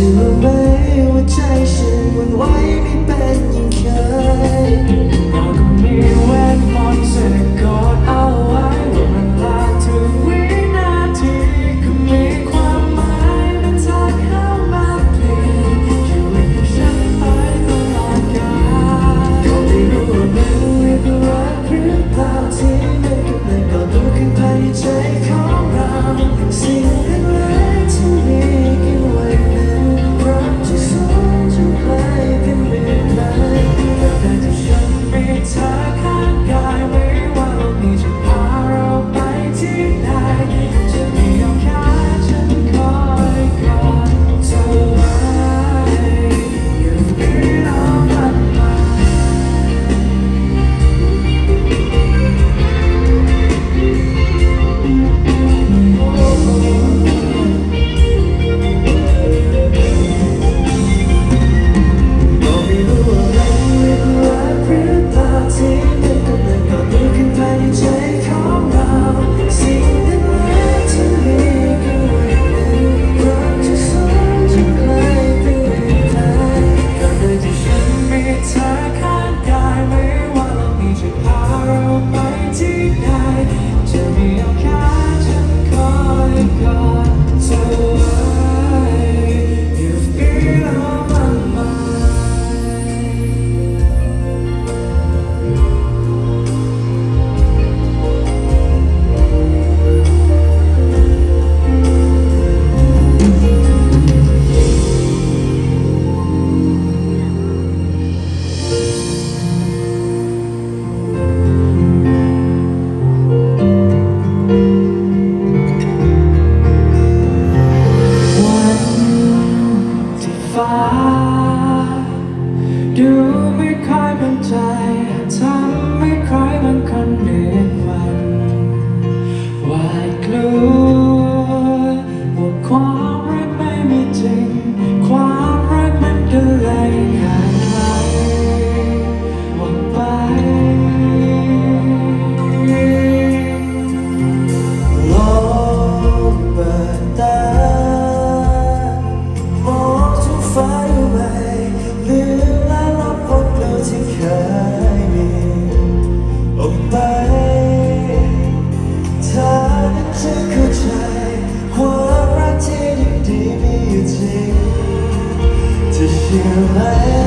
เธอรู้ไหมว่าใจฉันวันไหวไม่เป็น ดูไม่ค่อยมั่นใจเท่า จะเข้ความรักที่ดีมีอยู่จริงจะเชื่อไหม